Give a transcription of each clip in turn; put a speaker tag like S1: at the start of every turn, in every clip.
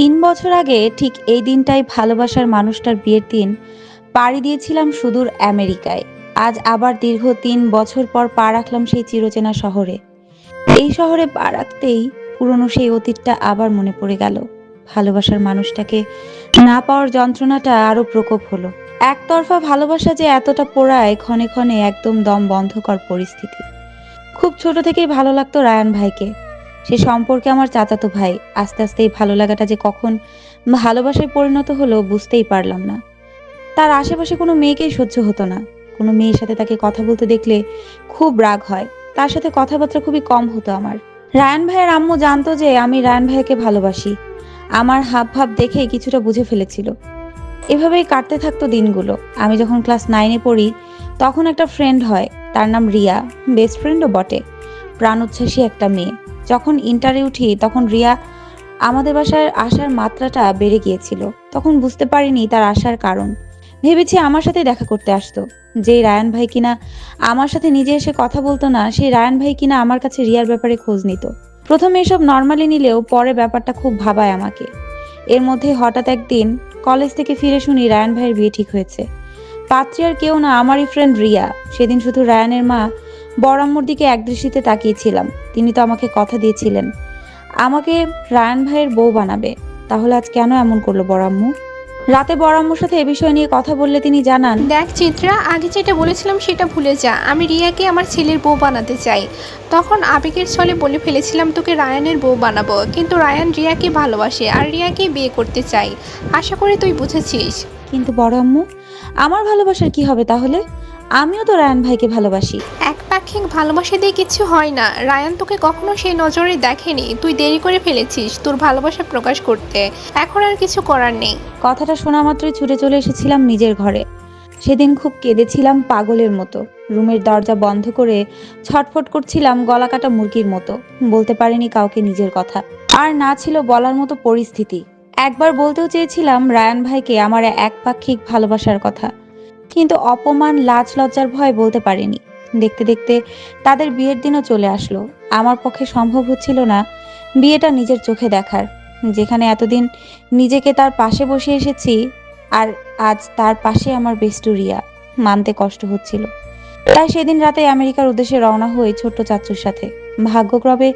S1: তিন বছর আগে ঠিক এই দিনটাই ভালোবাসার মানুষটার বিয়ের দিন, পাড়ি দিয়েছিলাম সুদূর আমেরিকায়। আজ আবার দীর্ঘ তিন বছর পর পা রাখলাম সেই চিরচেনা শহরে। এই শহরে পা রাখতেই পুরনো সেই অতীতটা আবার মনে পড়ে গেল। ভালোবাসার মানুষটাকে না পাওয়ার যন্ত্রণাটা আরও প্রকোপ হলো। একতরফা ভালোবাসা যে এতটা পোড়ায় ক্ষণে ক্ষণে একদম দম বন্ধকর পরিস্থিতি। খুব ছোট থেকেই ভালো লাগতো রায়ান ভাইকে। সে সম্পর্কে আমার চাচাতো ভাই, আস্তে আস্তে এই ভালো লাগাটা যে কখন ভালোবাসায় পরিণত হলো বুঝতেই পারলাম না। তার আশেপাশে কোনো মেয়েকেই সহ্য হতো না। কোনো মেয়ের সাথে তাকে কথা বলতে দেখলে খুব রাগ হয়। তার সাথে কথাবার্তা খুবই কম হতো আমার। রায়ান ভাইয়ের আম্মু জানতো যে আমি রায়ান ভাইকে ভালোবাসি। আমার হাব ভাব দেখে কিছুটা বুঝে ফেলেছিল। এভাবেই কাটতে থাকতো দিনগুলো। আমি যখন ক্লাস নাইনে পড়ি, তখন একটা ফ্রেন্ড হয়। তার নাম রিয়া। বেস্ট ফ্রেন্ডও বটে। প্রাণ উচ্ছ্বাসী একটা মেয়ে। যখন ইন্টারে উঠি তখন রিয়া আমাদের বাসায় আসার মাত্রাটা বেড়ে গিয়েছিল। তখন বুঝতে পারিনি তার আসার কারণ। ভেবেছি আমার সাথে দেখা করতে আসতো। যে রায়ান ভাই কিনা আমার সাথে নিজে এসে কথা বলতো না সেই রায়ান ভাই কিনা আমার কাছে রিয়ার ব্যাপারে খোঁজ নিত। প্রথমে এসব নর্মালি নিলেও পরে ব্যাপারটা খুব ভাবায় আমাকে। এর মধ্যে হঠাৎ একদিন কলেজ থেকে ফিরে শুনি রায়ান ভাইয়ের বিয়ে ঠিক হয়েছে। পাত্রী আর কেউ না, আমারই ফ্রেন্ড রিয়া। সেদিন শুধু রায়ানের মা বড়াম্মুর দিকে একদৃষ্টিতে তাকিয়েছিলাম। তিনি তো আমাকে কথা দিয়েছিলেন। আমাকে রায়ান ভাইয়ের বউ বানাবে। তাহলে আজ কেন এমন করল বড়াম্মু? রাতে বড়াম্মুর সাথে এ বিষয় নিয়ে কথা বললে তিনি জানান
S2: দেখ চিত্রা আগে যেটা বলেছিলাম সেটা ভুলে যা। আমি রিয়াকে আমার ছেলের বউ বানাতে চাই। তখন আবেগের ছলে বলে ফেলেছিলাম তোকে রায়ানের বউ বানাবো। কিন্তু রায়ান রিয়াকে ভালোবাসে আর রিয়াকে বিয়ে করতে চাই আশা করি তুই বুঝেছিস।
S1: কিন্তু বড় আম্মু আমার ভালোবাসার কি হবে তাহলে? আমিও তো রায়ান ভাইকে ভালোবাসি।
S2: একপাক্ষিক ভালোবাসা দিয়ে কিছু হয় না। রায়ান তোকে কখনো সেই নজরে দেখেনি। তুই দেরি করে ফেলেছিস তোর ভালোবাসা প্রকাশ করতে। এখন আর কিছু করার নেই।
S1: কথাটা শোনা মাত্রই ছুটে চলে এসেছিলাম নিজের ঘরে। সেদিন খুব কেঁদেছিলাম পাগলের মতো। রুমের দরজা বন্ধ করে ছটফট করছিলাম গলা কাটা মুরগির মতো। বলতে পারিনি কাউকে নিজের কথা। আর না ছিল বলার মতো পরিস্থিতি। একবার বলতেও চেয়েছিলাম রায়ান ভাইকে আমার একপাক্ষিক ভালোবাসার কথা। কিন্তু অপমান, লাজ, লজ্জার ভয় বলতে পারিনি। দেখতে দেখতে তাদের বিয়ের দিনও চলে আসলো। আমার পক্ষে সম্ভব হচ্ছিল না বিয়েটা নিজের চোখে দেখার। যেখানে এতদিন নিজেকে তার পাশে বসে এসেছি, আর আজ তার পাশে আমার বেস্টুরিয়া মানতে কষ্ট হচ্ছিল। তাই সেদিন রাতে আমেরিকার উদ্দেশ্যে রওনা হয়ে ছোট্ট চাচুর সাথে। ভাগ্যক্রমে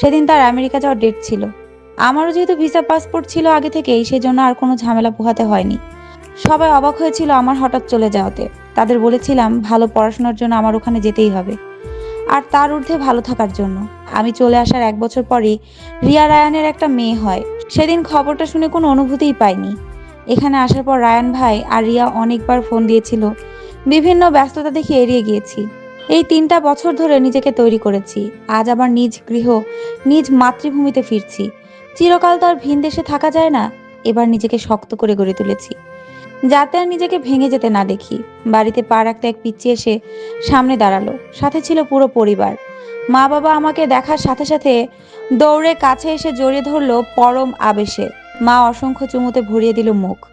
S1: সেদিন তার আমেরিকা যাওয়ার ডেট ছিল। আমারও যেহেতু ভিসা পাসপোর্ট ছিল আগে থেকেই, সেজন্য আর কোনো ঝামেলা পোহাতে হয়নি। সবাই অবাক হয়েছিল আমার হঠাৎ চলে যাওয়াতে। তাদের বলেছিলাম, ভালো পড়াশোনার জন্য আমার ওখানে যেতেই হবে। আর তার ঊর্ধ্বে ভালো থাকার জন্য। আমি চলে আসার এক বছর পরই রিয়া রায়ানের একটা মেয়ে হয়। সেদিন খবরটা শুনে কোনো অনুভূতিই পাইনি। এখানে আসার পর রায়ান ভাই আর রিয়া অনেকবার ফোন দিয়েছিল। বিভিন্ন ব্যস্ততা দেখে এড়িয়ে গিয়েছি। এই তিনটা বছর ধরে নিজেকে তৈরি করেছি। আজ আবার নিজ গৃহ, নিজ মাতৃভূমিতে ফিরছি। চিরকাল তো আর ভিন দেশে থাকা যায় না। এবার নিজেকে শক্ত করে গড়ে তুলেছি। যাতে আর নিজেকে ভেঙে যেতে না দেখি। বাড়িতে পা রাখতে এক পিচ্ছি এসে সামনে দাঁড়াল। সাথে ছিল পুরো পরিবার। মা বাবা আমাকে দেখার সাথে সাথে দৌড়ে কাছে এসে জড়িয়ে ধরলো পরম আবেশে। মা অসংখ্য চুমুতে ভরিয়ে দিল মুখ।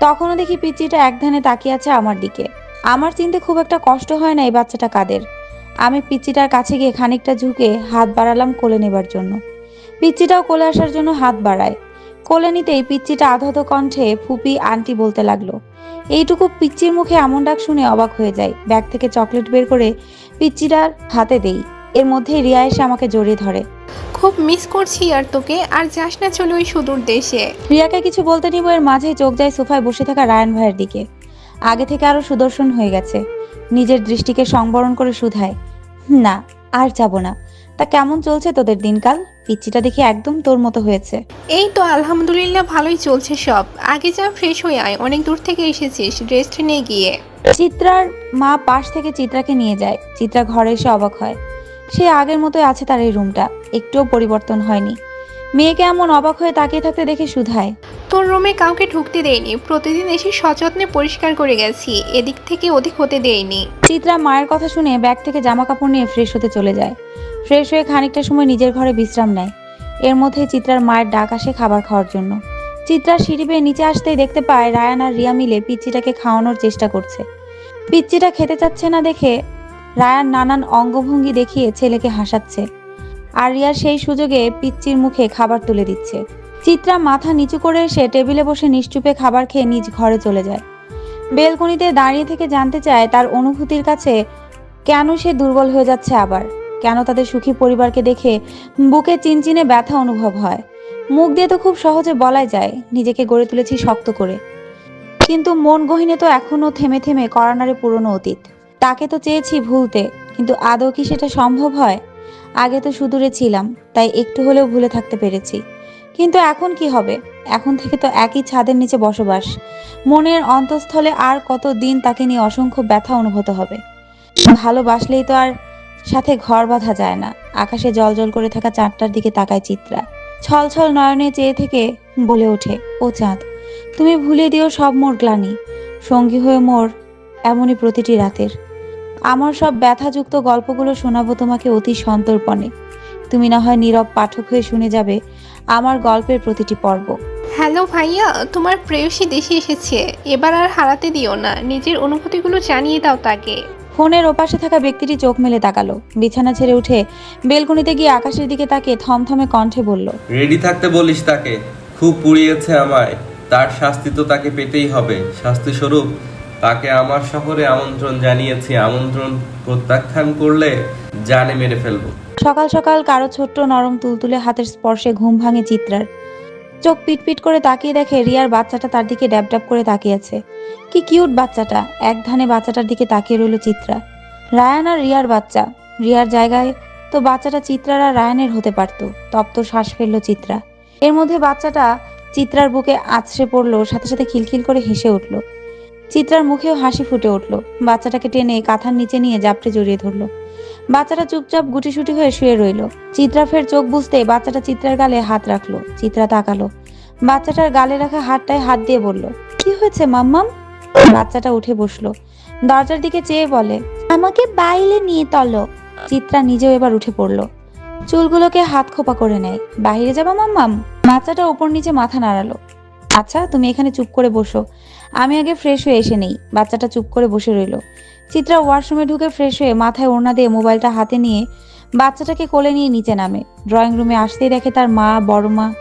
S1: তখনও দেখি পিচ্চিটা এক ধ্যানে তাকিয়ে আছে আমার দিকে। আমার চিনতে খুব একটা কষ্ট হয় না এই বাচ্চাটা কাদের। আমি পিচ্চিটার কাছে গিয়ে খানিকটা ঝুঁকে হাত বাড়ালাম কোলে নেবার জন্য। পিচ্চিটাও কোলে আসার জন্য হাত বাড়ায়। কোলে নিতেই পিচ্চিটা আধত কণ্ঠে ফুপি আন্টি বলতে লাগল এইটুকু পিচ্চির মুখে এমন ডাক শুনে অবাক হয়ে যায়। ব্যাগ থেকে চকলেট বের করে পিচ্চিটার হাতে দেই। এর মধ্যেই রিয়া এসে আমাকে জড়িয়ে ধরে।
S2: খুব মিস করছি আর তোকে আর যাস না চলে ওই সুদূর দেশে।
S1: রিয়াকে কিছু বলতে নিব এর মাঝে চোখ যায় সোফায় বসে থাকা রায়ান ভাইয়ের দিকে। আগে থেকে আরও সুদর্শন হয়ে গেছে। নিজের দৃষ্টিকে সংবরণ করে শুধায় না আর যাব না। তা কেমন চলছে তোদের দিনকাল? পিচ্চিটা দেখি একদম তোর মতো হয়েছে।
S2: এই তো আলহামদুলিল্লাহ ভালোই চলছে সব। আগে যা ফ্রেশ হয়ে আয় অনেক দূর থেকে এসেছিস রেস্ট নিয়ে গিয়ে।
S1: চিত্রার মা পাশ থেকে চিত্রাকে নিয়ে যায়। চিত্রা ঘরে এসে অবাক হয়। সে আগের মতোই আছে তার এই রুমটা একটুও পরিবর্তন হয়নি। মেয়েকে এমন অবাক হয়ে তাকিয়ে থাকতে দেখে শুধায়
S2: তোর রুমে কাউকে ঢুকতে দেয়নি। প্রতিদিন এসে সযত্নে পরিষ্কার করে গেছি। এদিক থেকে ওদিক হতে দেয়নি।
S1: চিত্রা মায়ের কথা শুনে ব্যাগ থেকে জামা কাপড় নিয়ে ফ্রেশ হতে চলে যায়। ফ্রেশ হয়ে খানিকটা সময় নিজের ঘরে বিশ্রাম নেয়। এর মধ্যে চিত্রার মায়ের ডাক আসে খাবার খাওয়ার জন্য। চিত্রা সিঁড়ি বেয়ে নিচে আসতেই দেখতে পায় রায়ান আর রিয়া মিলে পিচ্চিটাকে খাওয়ানোর চেষ্টা করছে। পিচ্চিটা খেতে চাচ্ছে না দেখে রায়ান নানান অঙ্গভঙ্গি দেখিয়ে ছেলেকে হাসাচ্ছে। আর রিয়া সেই সুযোগে পিচ্চির মুখে খাবার তুলে দিচ্ছে। চিত্রা মাথা নিচু করে এসে টেবিলে বসে নিশ্চুপে খাবার খেয়ে নিজ ঘরে চলে যায়। বেলকনিতে দাঁড়িয়ে থেকে জানতে চায় তার অনুভূতির কাছে কেন সে দুর্বল হয়ে যাচ্ছে আবার। কেন তাদের সুখী পরিবারকে দেখে বুকে চিনচিনে ব্যথা অনুভব হয়। মুখ দিয়ে তো খুব সহজে বলাই যায়, নিজেকে গড়ে তুলেছি শক্ত করে। কিন্তু মন গহিনে তো এখনও থেমে থেমে করানারে পুরনো অতীত। তাকে তো চেয়েছি ভুলতে, কিন্তু আদৌ কি সেটা সম্ভব হয়? আগে তো সুদূরে ছিলাম, তাই একটু হলেও ভুলে থাকতে পেরেছি। কিন্তু এখন কি হবে? এখন থেকে তো একই ছাদের নিচে বসবাস। মনের অন্তঃস্থলে আর কত দিন তাকে নিয়ে অসংখ্য ব্যথা অনুভূত হবে। ভালোবাসলেই তো আর সাথে ঘর বাঁধা যায় না। আকাশে জল জল করে থাকা চাঁদটার দিকে তাকায় চিত্রা। ছল ছল নয়নে চেয়ে থেকে বলে ওঠে, ও চাঁদ, তুমি ভুলে দিও সব মোর গ্লানি। সঙ্গী হয়ে মোর এমনই প্রতিটি রাতের। আমার সব ব্যথাযুক্ত গল্পগুলো শোনাবো তোমাকে অতি সন্তর্পণে। তুমি না হয় নীরব পাঠক হয়ে শুনে যাবে আমার গল্পের প্রতিটি পর্ব।
S2: হ্যালো ভাইয়া, তোমার প্রেয়সী দেশে এসেছে। এবার আর হারাতে দিও না। নিজের অনুভূতিগুলো জানিয়ে দাও তাকে
S1: ফোনের ওপাশে থাকা ব্যক্তিটি চোখ মেলে তাকালো। বিছানা ছেড়ে উঠে বেলকনিতে গিয়ে আকাশের দিকে তাকিয়ে থমথমে কণ্ঠে বলল
S3: রেডি থাকতে বলিস তাকে। খুব পুড়িয়েছে আমায়। তার শাস্তি তো তাকে পেতেই হবে। শাস্তি স্বরূপ তাকে আমার শহরে আমন্ত্রণ জানিয়েছি। আমন্ত্রণ প্রত্যাখ্যান করলে জানে মেরে ফেলব।
S1: সকাল সকাল কারও ছোট্ট নরম তুলতুলে হাতের স্পর্শে ঘুম ভাঙে চিত্রার। চোখ পিটপিট করে তাকিয়ে দেখে রিয়ার বাচ্চাটা তার দিকে ড্যাব ড্যাব করে তাকিয়ে আছে। কি কিউট বাচ্চাটা, এক ধানে বাচ্চাটার দিকে তাকিয়ে রইল চিত্রা। রায়ান আর রিয়ার বাচ্চা। রিয়ার জায়গায় তো বাচ্চাটা চিত্রার আর রায়ানের হতে পারত। তপ্ত শ্বাস ফেলল চিত্রা। এর মধ্যে বাচ্চাটা চিত্রার বুকে আছড়ে পড়ল, সাথে সাথে খিলখিল করে হেসে উঠল। চিত্রার মুখেও হাসি ফুটে উঠল। বাচ্চাটাকে টেনে কাঁথার নিচে নিয়ে জাপটে জড়িয়ে ধরলো। বাচ্চাটা চুপচাপ গুটিসুটি হয়ে শুয়ে রইল। চিত্রা ফের চোখ বুঝতে বাচ্চাটা চিত্রার গালে হাত রাখল। চিত্রা তাকালো। বাচ্চাটার গালে রাখা হাতটায় হাত দিয়ে বলল কি হয়েছে মাম্মাম? বাচ্চাটা উঠে বসল। দরজার দিকে চেয়ে বলে আমাকে বাইরে নিয়ে তলো। চিত্রা নিজেও এবার উঠে পড়ল। চুলগুলোকে হাত খোপা করে নেয়। বাইরে যাবা মাম্মাম? বাচ্চাটা ওপর নিচে মাথা নাড়ালো। আচ্ছা তুমি এখানে চুপ করে বসো। আমি আগে ফ্রেশ হয়ে এসে নেই। বাচ্চাটা চুপ করে বসে রইল। চিত্রা ওয়াশরুমে ঢুকে ফ্রেশ হয়ে মাথায় ওড়না দিয়ে মোবাইলটা হাতে নিয়ে বাচ্চাটাকে কোলে নিয়ে নিচে নামে। ড্রয়িং রুমে আসতেই দেখে তার মা বড় মা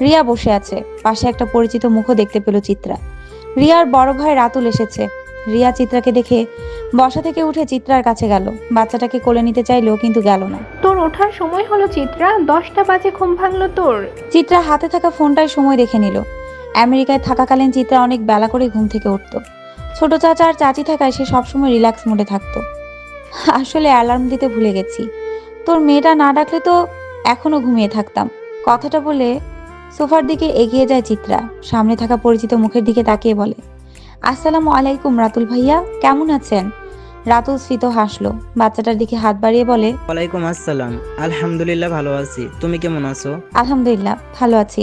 S1: রিয়া বসে আছে। পাশে একটা পরিচিত মুখও দেখতে পেল চিত্রা। রিয়ার বড় ভাই রাতুল এসেছে। রিয়া চিত্রাকে দেখে বসা থেকে উঠে চিত্রার কাছে গেল। বাচ্চাটাকে কোলে নিতে চাইলো কিন্তু গেল না।
S2: তোর ওঠার সময় হলো চিত্রা দশটা বাজে ঘুম ভাঙলো তোর।
S1: চিত্রা হাতে থাকা ফোনটায় সময় দেখে নিল। আমেরিকায় থাকাকালীন চিত্রা অনেক বেলা করে ঘুম থেকে উঠতো। ছোট চাচা আর চাচি থাকায় সে সবসময় রিল্যাক্স মোডে থাকতো। আসলে অ্যালার্ম দিতে ভুলে গেছি। তোর মেয়েটা না ডাকলে তো এখনও ঘুমিয়ে থাকতাম। কথাটা বলে সোফার দিকে এগিয়ে যায় চিত্রা। সামনে থাকা পরিচিত মুখের দিকে তাকিয়ে বলে, আসসালামু আলাইকুম রাতুল ভাইয়া, কেমন আছেন? রাতুল স্ফীত হাসলো। বাচ্চাটার দিকে হাত বাড়িয়ে বলে
S4: ওয়ালাইকুম আসসালাম। আলহামদুলিল্লাহ ভালো আছি। তুমি কেমন আছো?
S1: আলহামদুলিল্লাহ ভালো আছি।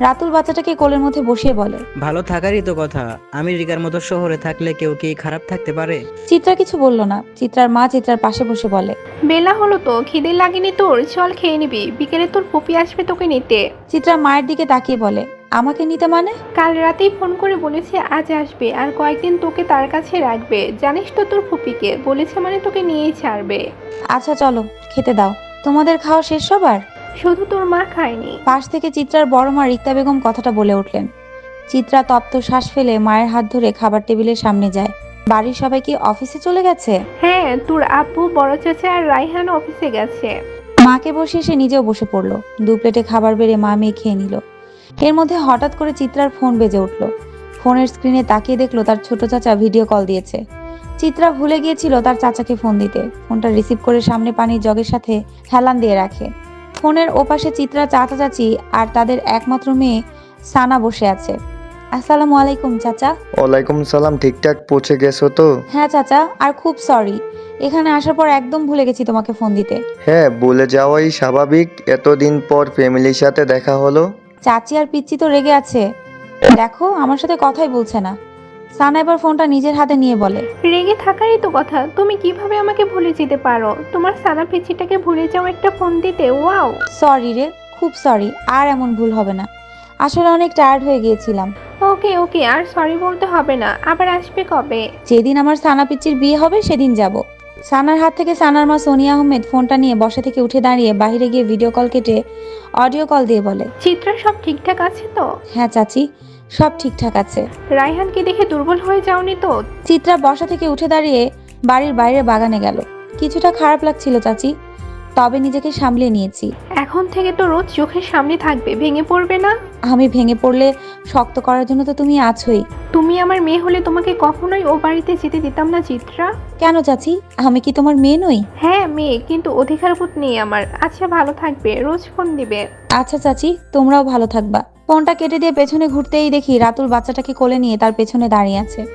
S1: রাতুল বাচ্চাটাকে কোলের মধ্যে বসিয়ে বলে
S4: ভালো থাকারই তো কথা। আমেরিকার মতো শহরে থাকলে কেউ কি খারাপ থাকতে পারে?
S1: চিত্রা কিছু বলল না। চিত্রার মা চিত্রার পাশে বসে বলে
S2: বেলা হলো তো খিদে লাগেনি তোর? চল খেয়ে নিবি। বিকেলে তোর পুপি আসবে তোকে নিতে।
S1: চিত্রা মায়ের দিকে তাকিয়ে বলে আমাকে নিতে মানে?
S2: কাল রাতেই ফোন করে বলেছে আজ আসবে আর কয়েকদিন তোকে তার কাছে রাখবে। জানিস তো তোর ফুপিকে বলেছে মানে তোকে নিয়েই ছাড়বে।
S1: আচ্ছা চলো খেতে দাও। তোমাদের খাওয়া শেষ সবার?
S2: শুধু তোর মা খায়নি।
S1: পাশ থেকে চিত্রার বড় মা রিক্তা বেগম কথাটা বলে উঠলেন। চিত্রা তপ্ত শ্বাস ফেলে মায়ের হাত ধরে খাবার টেবিলের সামনে যায়। বাড়ির সবাই কি অফিসে চলে গেছে?
S2: হ্যাঁ তোর আপু বড় চাচা আর রাইহান অফিসে গেছে।
S1: মাকে বসিয়ে সে নিজেও বসে পড়ল। দু প্লেটে খাবার বেড়ে মা মেয়ে খেয়ে নিল। এর মধ্যে হঠাৎ করে চিত্রার ফোন বেজে উঠল। ফোনের স্ক্রিনে তাকিয়ে দেখল তার ছোট চাচা ভিডিও কল দিয়েছে। চিত্রা ভুলে গিয়েছিল তার চাচাকে ফোন দিতে। ফোনটা রিসিভ করে সামনে পানির জগের সাথে হেলান দিয়ে রাখে। ফোনের ওপাশে চিত্রা চাচা চাচি আর তাদের একমাত্র মেয়ে সানা বসে আছে। আসসালামু আলাইকুম চাচা।
S5: ওয়ালাইকুম সালাম ঠিকঠাক পৌঁছে গেছো তো?
S1: হ্যাঁ চাচা আর খুব সরি। এখানে আসার পর একদম ভুলে গেছি তোমাকে ফোন দিতে।
S5: হ্যাঁ বলে যাওয়াই স্বাভাবিক। এতদিন পর ফ্যামিলির সাথে দেখা হলো।
S1: চাচি আর পিচ্চি তো রেগে আছে। দেখো আমার সাথে কথাই বলছে না। সানা এবার ফোনটা নিজের হাতে নিয়ে বলে।
S2: রেগে থাকারই তো কথা। তুমি কীভাবে আমাকে ভুলে যেতে পারো? তোমার সানা পিচিটাকে ভুলে যাও একটা ফোন দিতে। ওয়াও!
S1: সরি রে খুব সরি। আর এমন ভুল হবে না। আসলে অনেক টায়ার্ড হয়ে গিয়েছিলাম।
S2: ওকে ওকে। আর সরি বলতে হবে না। আবার আসবে কবে?
S1: যেদিন আমার সানা পিচ্চির বিয়ে হবে সেদিন যাব। সানার হাত থেকে সানার মা সোনিয়া আহমেদ ফোনটা নিয়ে বসা থেকে উঠে দাঁড়িয়ে বাইরে গিয়ে ভিডিও কল কেটে অডিও কল দিয়ে বলে।
S2: চিত্রা সব ঠিকঠাক আছে তো?
S1: হ্যাঁ চাচি সব ঠিকঠাক আছে।
S2: রায়হানকে দেখে দুর্বল হয়ে যাওনি তো?
S1: চিত্রা বসা থেকে উঠে দাঁড়িয়ে বাড়ির বাইরে বাগানে গেল। কিছুটা খারাপ লাগছিল চাচি তবে নিজেকে সামলে নিয়েছি।
S2: এখন থেকে তো রোজ চোখের সামনে থাকবে ভেঙে পড়বে না?
S1: আমি ভেঙে পড়লে শক্ত করার জন্য তো তুমি আছোই।
S2: তুমি আমার মেয়ে হলে তোমাকে কখনোই ও বাড়িতে যেতে দিতাম না চিত্রা।
S1: কেন চাচি? আমি কি তোমার মেয়ে নই?
S2: হ্যাঁ মেয়ে কিন্তু অধিকার অধিকারবোধ নেই আমার। আচ্ছা ভালো থাকবে রোজ ফোন দিবে।
S1: আচ্ছা চাচি তোমরাও ভালো থাকবা। ফোনটা কেটে দিয়ে পেছনে ঘুরতেই দেখি রাতুল বাচ্চাটাকে কোলে নিয়ে তার পেছনে দাঁড়িয়ে আছে।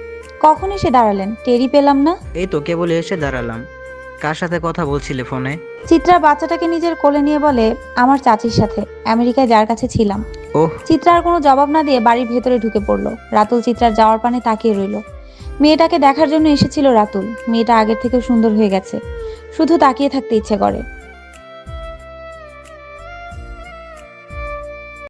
S1: কখন এসে দাঁড়ালেন? টেরি পেলাম না।
S4: এই তো কেবল এসে দাঁড়ালাম। কার সাথে কথা বলছিলে ফোনে?
S1: চিত্রা বাচ্চাটাকে নিজের কোলে নিয়ে বলে আমার চাচির সাথে। আমেরিকায় যার কাছে ছিলাম।
S4: ও
S1: চিত্রার কোনো জবাব না দিয়ে বাড়ির ভেতরে ঢুকে পড়ল। রাতুল চিত্রার যাওয়ার পানে তাকিয়ে রইল। মেয়েটাকে দেখার জন্য এসেছিল রাতুল। মেয়েটা আগের থেকেও সুন্দর হয়ে গেছে। শুধু তাকিয়ে থাকতে ইচ্ছে করে।